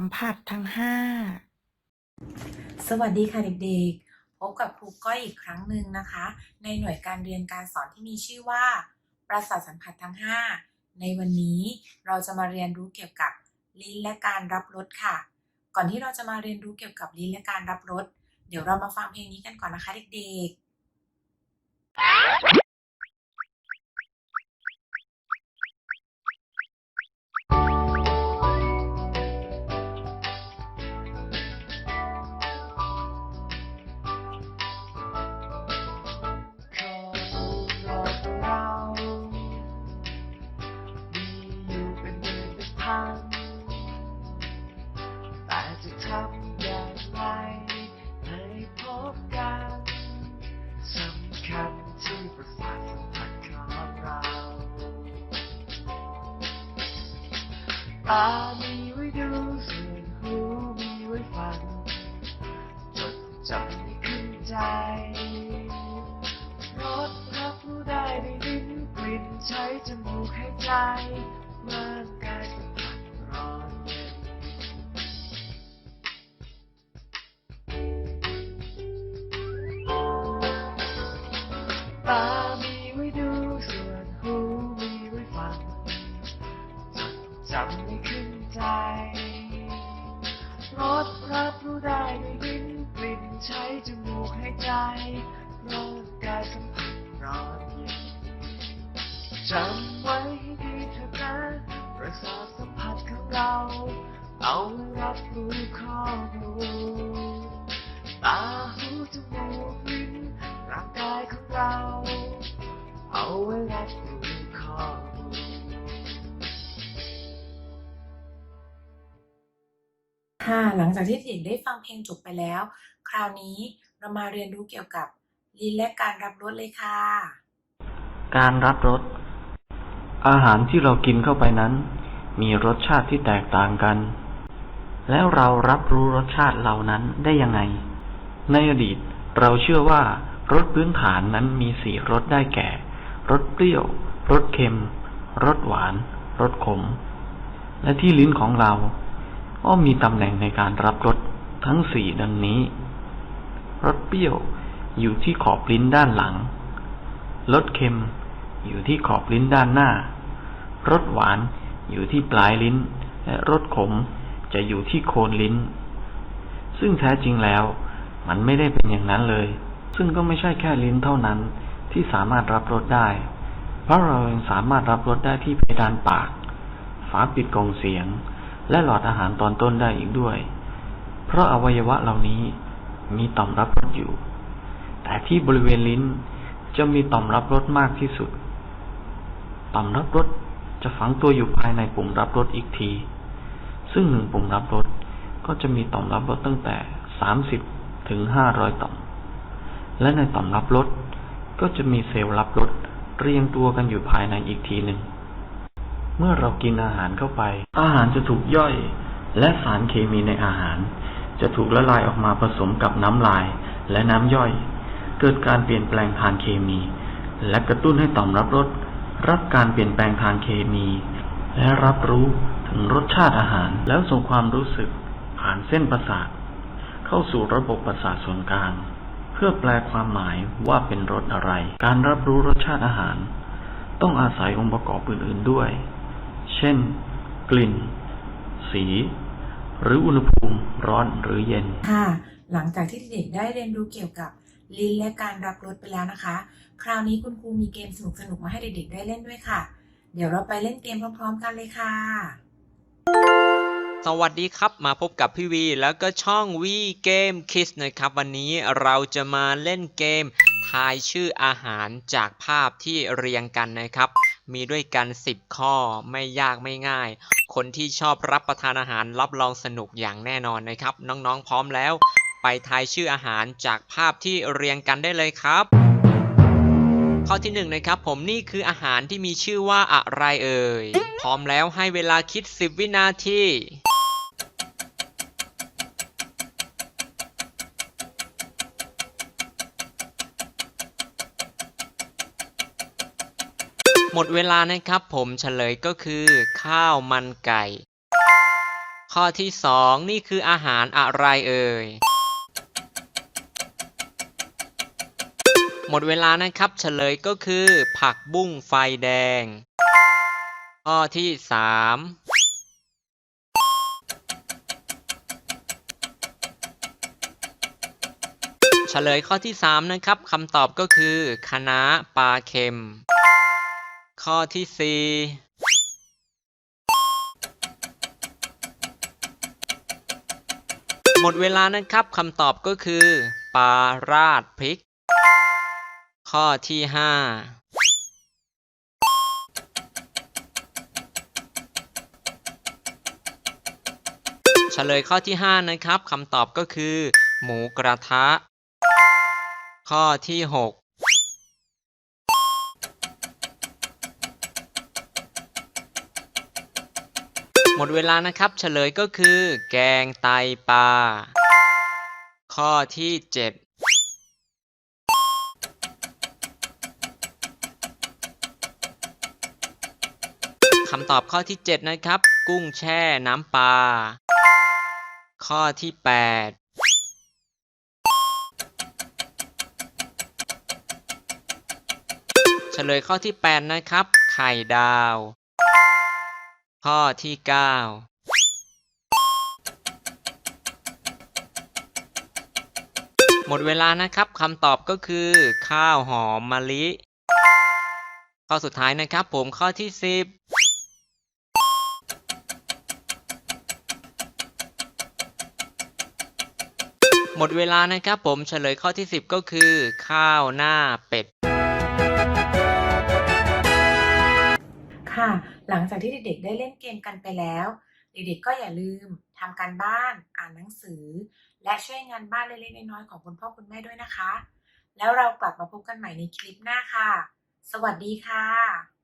สัมผัสทั้งห้าสวัสดีค่ะเด็กๆ พบกับครูก้อยอีกครั้งหนึ่งนะคะ ในหน่วยการเรียนการสอนที่มีชื่อว่า ประสาทสัมผัสทั้ง 5 ในวันนี้เราจะมาเรียนรู้เกี่ยวกับลิ้นและการรับรสค่ะ ก่อนที่เราจะมาเรียนรู้เกี่ยวกับลิ้นและการรับรสเดี๋ยวเรามาฟังเพลงนี้กันก่อนนะคะเด็กๆ ตามีไว้ดูส่วนหูมีไว้ฟังจดจำในขึ้นใจรสรับรู้ได้ในลิ้นกลิ่นใช้จมูกหายใจ จำให้ขึ้นใจ รสรับรู้ได้ในลิ้นกลิ่นใช้จมูกหายใจร่างกายสัมผัสร้อนเย็นจำไว้ให้ดีเถอะนะประสาทสัมผัสของเรา เอาไว้รับรู้ข้อมูลตาหูจมูกลิ้นร่างกายของเรา เอาไว้รับรู้ ค่ะ หลังจากที่เด็กได้ฟังเพลงจบไปแล้ว คราวนี้เรามาเรียนรู้เกี่ยวกับลิ้นและการรับรสเลยค่ะ การรับรส อาหารที่เรากินเข้าไปนั้น มีรสชาติที่แตกต่างกัน แล้วเรารับรู้รสชาติเหล่านั้นได้ยังไง ในอดีตเราเชื่อว่ารสพื้นฐานนั้นมีสี่รสได้แก่ รสเปรี้ยว รสเค็ม รสหวาน รสขม และที่ลิ้นของเรา ก็มีตำแหน่งในการรับรสทั้งสี่ดังนี้รสเปรี้ยวอยู่ที่ขอบลิ้นด้านหลังรสเค็มอยู่ที่ขอบลิ้นด้านหน้ารสหวานอยู่ที่ปลายลิ้น และรสขมจะอยู่ที่โคนลิ้น ซึ่งแท้จริงแล้ว มันไม่ได้เป็นอย่างนั้นเลย ซึ่งก็ไม่ใช่แค่ลิ้นเท่านั้นที่สามารถรับรสได้ เพราะเรายังสามารถรับรสได้ที่เพดานปาก ฝาปิดกล่องเสียง และหลอดอาหารตอนต้นได้อีกด้วย เพราะอวัยวะเหล่านี้มีต่อมรับรสอยู่ แต่ที่บริเวณลิ้นจะมีต่อมรับรสมากที่สุด ต่อมรับรสจะฝังตัวอยู่ภายในปุ่มรับรสอีกที ซึ่งหนึ่งปุ่มรับรสก็จะมีต่อมรับรสตั้งแต่ 30 ถึง 500 ต่อม และในต่อมรับรสก็จะมีเซลล์รับรสเรียงตัวกันอยู่ภายในอีกทีหนึ่ง เมื่อเรากินอาหารเข้าไป อาหารจะถูกย่อย และสารเคมีในอาหาร จะถูกละลายออกมาผสมกับน้ำลายและน้ำย่อย เกิดการเปลี่ยนแปลงทางเคมี และกระตุ้นให้ต่อมรับรสรับการเปลี่ยนแปลงทางเคมี และรับรู้ถึงรสชาติอาหาร แล้วส่งความรู้สึกผ่านเส้นประสาท เข้าสู่ระบบประสาทส่วนกลาง เพื่อแปลความหมายว่าเป็นรสอะไร การรับรู้รสชาติอาหาร ต้องอาศัยองค์ประกอบอื่น ๆด้วย เช่น กลิ่น สี หรืออุณหภูมิร้อนหรือเย็น ค่ะ หลังจากที่เด็กๆได้เรียนรู้เกี่ยวกับลิ้นและการรับรสไปแล้วนะคะ คราวนี้คุณครูมีเกมสนุกๆมาให้เด็กๆได้เล่นด้วยค่ะ เดี๋ยวเราไปเล่นเกมพร้อมๆกันเลยค่ะ สวัสดีครับมาพบกับพี่วีแล้วก็ช่องวีเกมคิสนะครับ วันนี้เราจะมาเล่นเกม ทายชื่ออาหารจากภาพที่เรียงกันนะครับ มีด้วยกัน 10 ข้อไม่ยากไม่ง่าย คนที่ชอบรับประทานอาหารรับรองสนุกอย่างแน่นอนนะครับ น้องๆพร้อมแล้ว ไปทายชื่ออาหารจากภาพที่เรียงกันได้เลยครับ ข้อที่หนึ่งนะครับผมนี่คืออาหารที่มีชื่อว่าอะไรเอ่ยพร้อมแล้วให้เวลาคิด 10 วินาที ห มดเวลานะครับผมเฉลยก็คือ ข้าวมันไก่ ข้อที่สองนี่คืออาหารอะไรเอ่ย หมดเวลานะครับเฉลยก็คือ ผักบุ้งไฟแดง ข้อที่สามเฉลยข้อที่สามนะครับคำตอบก็คือคะน้าปลาเค็ม ข้อที่สี่หมดเวลานะครับคำตอบก็คือ ปลาราดพริก ข้อที่ห้าเฉลยข้อที่ห้านะครับคำตอบก็คือ หมูกระทะ ข้อที่หก หมดเวลานะครับ เฉลยก็คือ แกงไตปลา ข้อที่เจ็ดคำตอบข้อที่ 7 นะครับ กุ้งแช่น้ำปลา ข้อที่ 8 เฉลยข้อที่ 8 นะครับ ไข่ดาว ข้อที่9หมดเวลานะครับคำตอบก็คือ ข้าวหอมมะลิ ข้อสุดท้ายนะครับผมข้อที่สิบหมดเวลานะครับผมเฉลยข้อที่ 10 ก็คือ ข้าวหน้าเป็ด ค่ะ หลังจากที่เด็กๆ ได้เล่นเกมกันไปแล้ว เด็กๆ ก็อย่าลืมทำการบ้าน อ่านหนังสือ และช่วยงานบ้านเล็กๆ น้อยๆ ของคุณพ่อคุณแม่ด้วยนะคะ แล้วเรากลับมาพบกันใหม่ในคลิปหน้าค่ะ สวัสดีค่ะ